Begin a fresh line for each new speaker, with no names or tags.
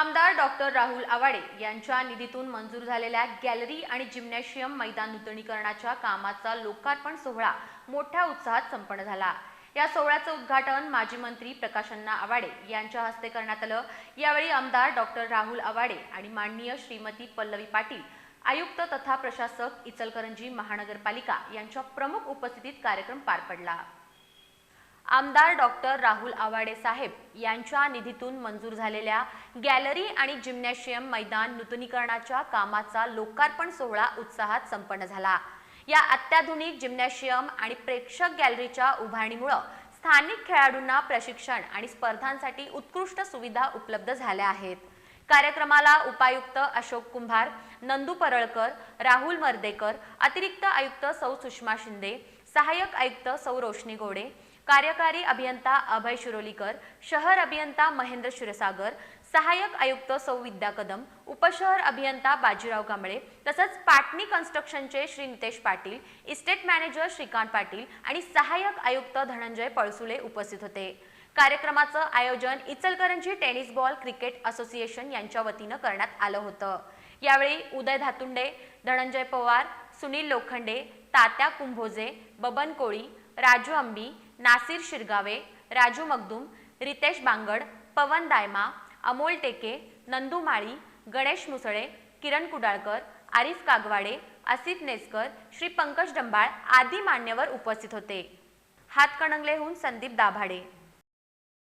आमदार डॉक्टर राहुल आवाडे यांच्या निधीतून मंजूर झालेल्या गॅलरी आणि जिम्नॅशियम मैदान नूतनीकरणाच्या कामाचा लोकार्पण सोहळा मोठ्या उत्साहात संपन्न झाला. या सोहळ्याचं उद्घाटन माजी मंत्री प्रकाशन्ना आवाडे यांच्या हस्ते करण्यात आलं. यावेळी आमदार डॉक्टर राहुल आवाडे आणि माननीय श्रीमती पल्लवी पाटील आयुक्त तथा प्रशासक इचलकरंजी महानगरपालिका यांच्या प्रमुख उपस्थितीत कार्यक्रम पार पडला. आमदार डॉक्टर राहुल आवाडे साहेब यांच्या निधीतून मंजूर झालेल्या गॅलरी आणि जिम्नॅशियम मैदान नूतनीकरणाच्या कामाचा लोकार्पण सोहळा उत्साहात संपन्न झाला. या अत्याधुनिक जिम्नॅशियम आणि प्रेक्षक गॅलरीच्या उभारणीमुळं स्थानिक खेळाडूंना प्रशिक्षण आणि स्पर्धांसाठी उत्कृष्ट सुविधा उपलब्ध झाल्या आहेत. कार्यक्रमाला उपायुक्त अशोक कुंभार नंदू परळकर राहुल मर्देकर अतिरिक्त आयुक्त सौ सुषमा शिंदे सहाय्यक आयुक्त सौ रोशनी गोडे कार्यकारी अभियंता अभय शिरोलीकर शहर अभियंता महेंद्र क्षीरसागर सहाय्यक आयुक्त सौ विद्या कदम उपशहर अभियंता बाजीराव कांबळे तसंच पाटणी कन्स्ट्रक्शनचे श्री नितेश पाटील इस्टेट मॅनेजर श्रीकांत पाटील आणि सहाय्यक आयुक्त धनंजय पळसुले उपस्थित होते. कार्यक्रमाचं आयोजन Ichalkaranji tennis ball cricket association यांच्या वतीनं करण्यात आलं होतं. यावेळी उदय धातुंडे धनंजय पवार सुनील लोखंडे तात्या कुंभोजे बबन कोळी राजू अंबी नासिर शिरगावे राजू मगदूम रितेश बांगड पवन दायमा अमोल टेके नंदू माळी गणेश मुसळे किरण कुडाळकर आरिफ कागवाडे असित नेसकर श्री पंकज डंबाळ आदी मान्यवर उपस्थित होते. हातकणंगलेहून संदीप दाभाडे.